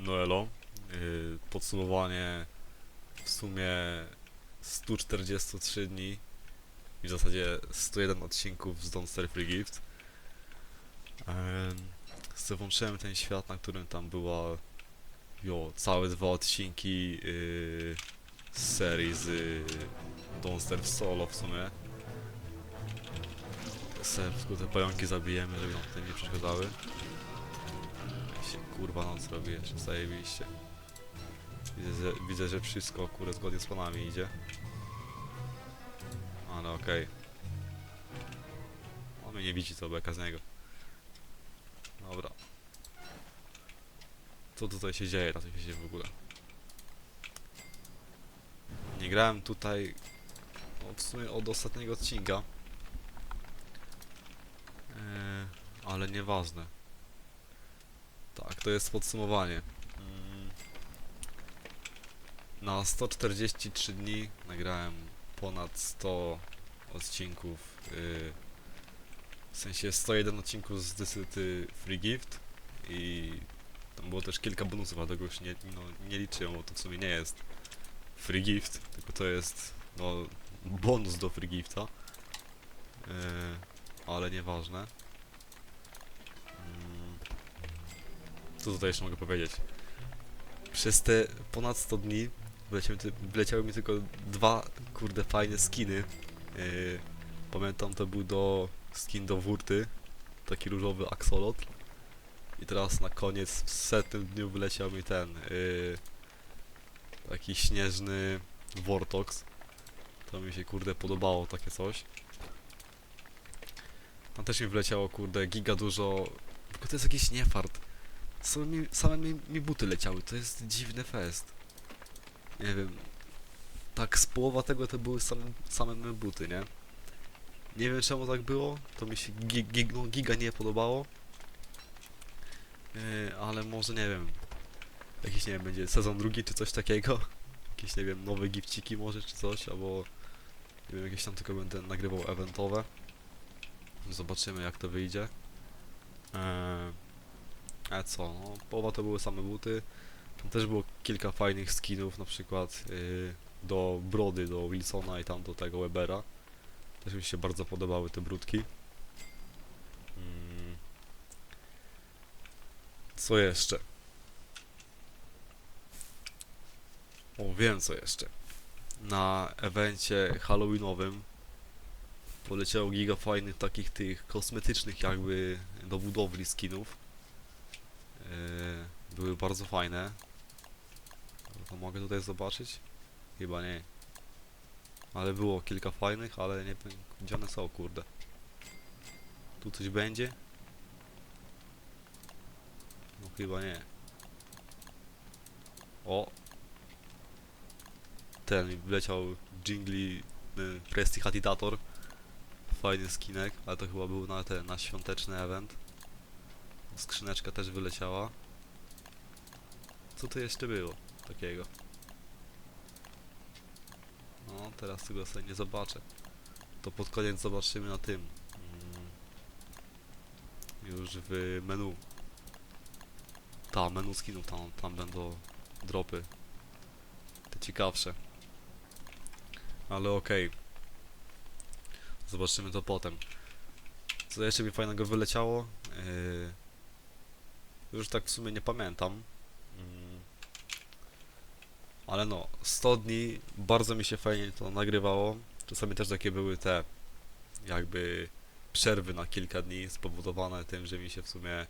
Noelo. Yy, podsumowanie w sumie 143 dni i w zasadzie 101 odcinków z Don't Stare Free Gift. Sobie włączyłem ten świat, na którym tam była jo, całe dwa odcinki yy, z serii z yy, Don't Stare Solo w sumie. Se te pająki zabijemy, żeby nam tutaj nie przeszkadzały. Kurwa noc robi jeszcze, zajebiście. Widzę, że, widzę, że wszystko kurde zgodnie z planami idzie. Ale okej. On mnie nie widzi, to beka z niego. Dobra. Co tutaj się dzieje, na co się dzieje w ogóle? Nie grałem tutaj w sumie od ostatniego odcinka. Eee, ale nieważne. To jest podsumowanie. Mm. Na 143 dni nagrałem ponad 100 odcinków. Yy, w sensie 101 odcinków z Dysyty Free Gift i tam było też kilka bonusów, ale tego już nie, no, nie liczyłem, bo to w sumie nie jest Free Gift, tylko to jest no, bonus do Free Gifta. Yy, ale nieważne. Co tutaj jeszcze mogę powiedzieć? Przez te ponad 100 dni wleciały, mi tylko dwa kurde fajne skiny. Yy, pamiętam to był do skin do Wurty, taki różowy axolot. I teraz na koniec w setnym dniu wyleciał mi ten yy, taki śnieżny Vortox. To mi się kurde podobało takie coś. Tam też mi wleciało kurde giga dużo. Tylko to jest jakiś niefart. Same mi, same mi, mi buty leciały, to jest dziwny fest. Nie wiem. Tak z połowa tego to były same, same me buty, nie? Nie wiem czemu tak było, to mi się gi, gi, no, giga nie podobało. Yy, ale może nie wiem. Jakiś nie wiem, będzie sezon drugi czy coś takiego. Jakieś nie wiem, nowe gifciki może czy coś, albo nie wiem, jakieś tam tylko będę nagrywał eventowe. Zobaczymy jak to wyjdzie. Eee, a co, no połowa to były same buty. Tam też było kilka fajnych skinów, na przykład yy, do Brody, do Wilsona i tam do tego Webera. Też mi się bardzo podobały te brudki. Mm. Co jeszcze? O, wiem co jeszcze. Na evencie halloweenowym poleciało giga fajnych takich tych kosmetycznych jakby do budowli skinów. Yy, były bardzo fajne. To mogę tutaj zobaczyć? Chyba nie. Ale było kilka fajnych, ale nie wiem gdzie one są, kurde. Tu coś będzie? No chyba nie. O! Ten mi wleciał Jingli y, Prestihatitator. Fajny skinek, ale to chyba był na ten, na świąteczny event. Skrzyneczka też wyleciała. Co to jeszcze było takiego? No, teraz tego sobie nie zobaczę. To pod koniec zobaczymy na tym. Mm, już w menu. Ta, menu skinów, tam, tam będą dropy. Te ciekawsze. Ale okej. Zobaczymy to potem. Co jeszcze mi fajnego wyleciało? Yy, już tak w sumie nie pamiętam. Mm. Ale no, 100 dni bardzo mi się fajnie to nagrywało. Czasami też takie były te jakby przerwy na kilka dni spowodowane tym, że mi się w sumie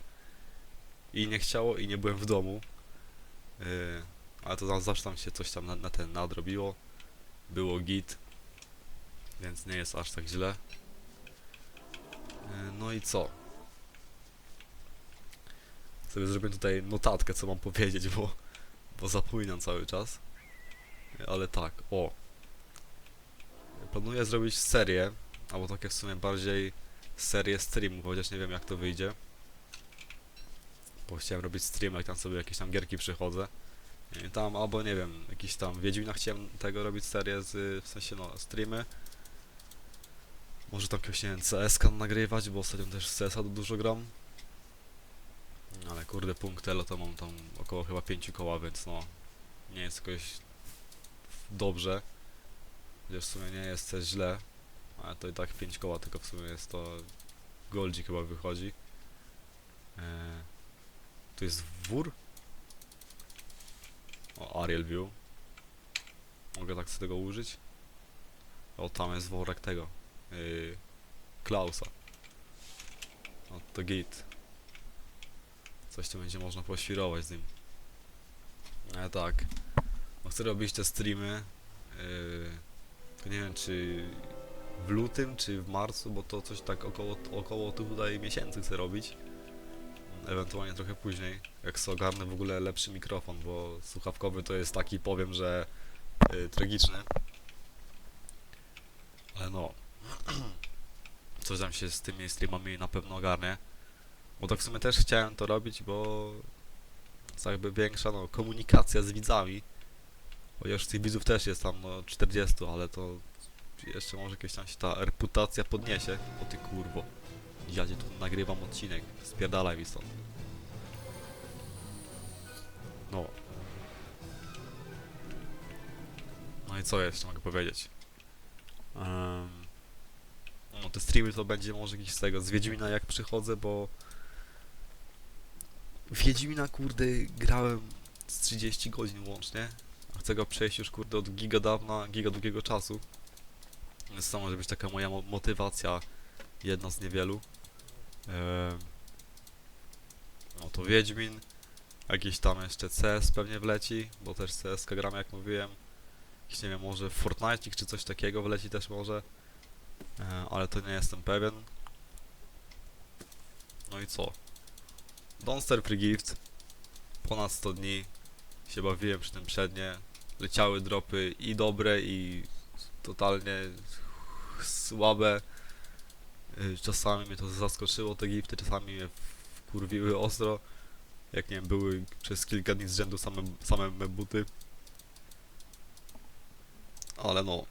i nie chciało i nie byłem w domu. Yy, ale to tam, zawsze tam się coś tam na, na ten nadrobiło. Było git. Więc nie jest aż tak źle. Yy, no i co? Sobie zrobię tutaj notatkę, co mam powiedzieć, bo, bo zapominam cały czas. Ale tak, o. Planuję zrobić serię, albo takie w sumie bardziej serię streamów, chociaż nie wiem jak to wyjdzie. Bo chciałem robić stream, jak tam sobie jakieś tam gierki przychodzę. I tam, albo nie wiem, jakiś tam Wiedźmina chciałem tego robić serię z, w sensie no, streamy. Może tam jakiegoś, nie wiem, CS-ka nagrywać, bo ostatnio też CS-a dużo gram. Ale kurde, punkt elo to mam tam około chyba 5 koła, więc no nie jest jakoś dobrze. Chociaż w sumie nie jest też źle, ale to i tak 5 koła, tylko w sumie jest to goldzik chyba wychodzi. Eee, tu jest wór. O, Ariel View. Mogę tak sobie tego użyć. O, tam jest worek tego. Yy, Klausa. No to git. Coś tu będzie można poświrować z nim. Ale tak. No chcę robić te streamy. Yy, nie wiem czy w lutym, czy w marcu, bo to coś tak około, około tutaj miesięcy chcę robić. Ewentualnie trochę później, jak sobie ogarnę w ogóle lepszy mikrofon, bo słuchawkowy to jest taki, powiem, że yy, tragiczny. Ale no, coś tam się z tymi streamami na pewno ogarnie. Bo tak w sumie też chciałem to robić, bo jest jakby większa no, komunikacja z widzami. Chociaż tych widzów też jest tam no 40, ale to jeszcze może jakieś tam się ta reputacja podniesie. O ty kurwo. Ja tu nagrywam odcinek. Spierdalaj mi stąd. No. No i co jeszcze mogę powiedzieć? Em, no te streamy to będzie może jakiś z tego, z Wiedźmina jak przychodzę, bo w Wiedźmina kurde grałem z 30 godzin łącznie, chcę go przejść już kurde od giga dawna, giga długiego czasu. Więc to może być taka moja mo- motywacja, jedna z niewielu. Em, no to Wiedźmin, jakiś tam jeszcze CS pewnie wleci, bo też CS gram jak mówiłem. Jakiś nie wiem, może Fortnite czy coś takiego wleci też może. E, ale to nie jestem pewien. No i co? Donster Free Gift. Ponad 100 dni się bawiłem przy tym przednie. Leciały dropy i dobre i totalnie słabe. Y, Czasami mnie to zaskoczyło te gifty, czasami mnie wkurwiły ostro. Jak nie wiem, były przez kilka dni z rzędu same, same me buty. Ale no,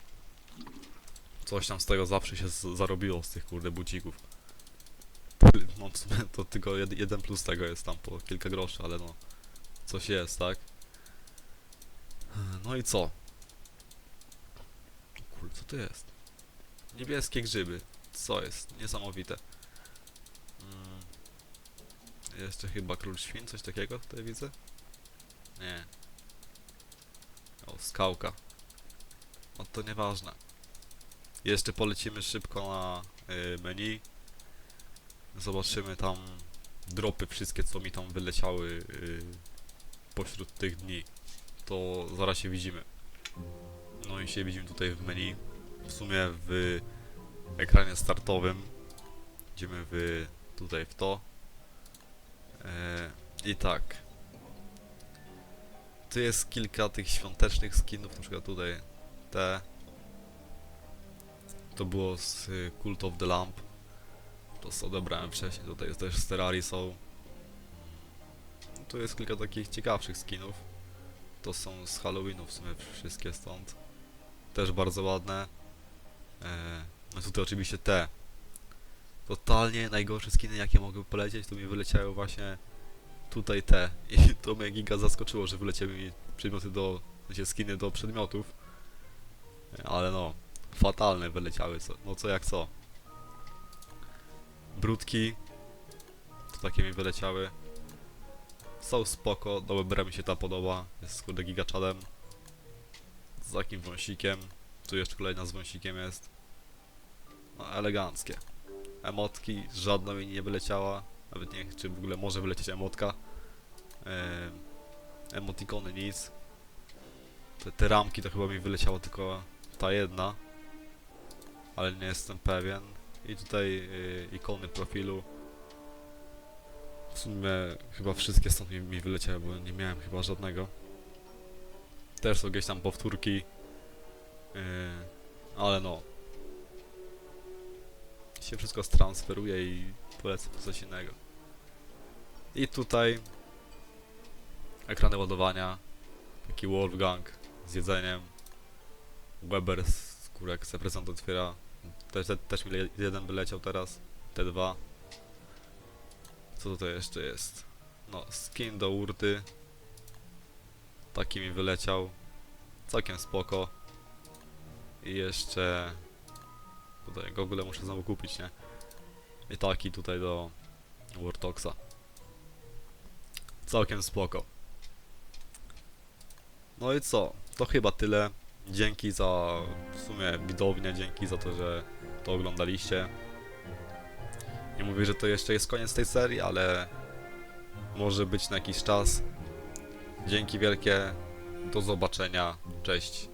coś tam z tego zawsze się zarobiło z tych kurde bucików. No to tylko jed, jeden plus tego jest tam po kilka groszy, ale no coś jest, tak? No i co? Kurde, co to jest? Niebieskie grzyby. Co jest? Niesamowite. Mm. Jeszcze chyba król świn, coś takiego tutaj widzę? Nie. O, skałka. No to nieważne. Jeszcze polecimy szybko na y, menu. Zobaczymy tam dropy wszystkie, co mi tam wyleciały y, pośród tych dni. To zaraz się widzimy. No i się widzimy tutaj w menu. W sumie w ekranie startowym. Idziemy w tutaj w to. E, I tak. Tu jest kilka tych świątecznych skinów, na przykład tutaj te. To było z Cult of the Lamp. To co odebrałem wcześniej, tutaj jest też z są. Tu jest kilka takich ciekawszych skinów. To są z Halloweenu w sumie wszystkie stąd. Też bardzo ładne. E, no tutaj oczywiście te. Totalnie najgorsze skiny jakie mogły polecieć, to mi wyleciały właśnie tutaj te. I to mnie giga zaskoczyło, że wyleciały mi przedmioty do, znaczy skiny do przedmiotów. E, Ale no, fatalne wyleciały, co, no co jak co. Brudki, to takie mi wyleciały. Są spoko, do Webera mi się ta podoba, jest kurde gigaczadem. Z takim wąsikiem, tu jeszcze kolejna z wąsikiem jest. No eleganckie. Emotki, żadna mi nie wyleciała, nawet nie wiem czy w ogóle może wylecieć emotka. Em, emotikony nic. Te, te ramki to chyba mi wyleciało tylko ta jedna. Ale nie jestem pewien. I tutaj y, ikony profilu. W sumie chyba wszystkie stąd mi, mi wyleciały, bo nie miałem chyba żadnego. Też są gdzieś tam powtórki. Yy, ale no. Się wszystko stransferuje i polecę po coś innego. I tutaj ekrany ładowania. Taki Wolfgang z jedzeniem. Weber z kurek se prezent otwiera. Też, te, też jeden by leciał teraz. Te dwa. Co tutaj jeszcze jest? No, skin do urty. Taki mi wyleciał. Całkiem spoko. I jeszcze... Tutaj gogule muszę znowu kupić, nie? I taki tutaj do Wartoxa. Całkiem spoko. No i co? To chyba tyle. Dzięki za w sumie widownię, dzięki za to, że to oglądaliście. Nie mówię, że to jeszcze jest koniec tej serii, ale może być na jakiś czas. Dzięki wielkie. Do zobaczenia. Cześć.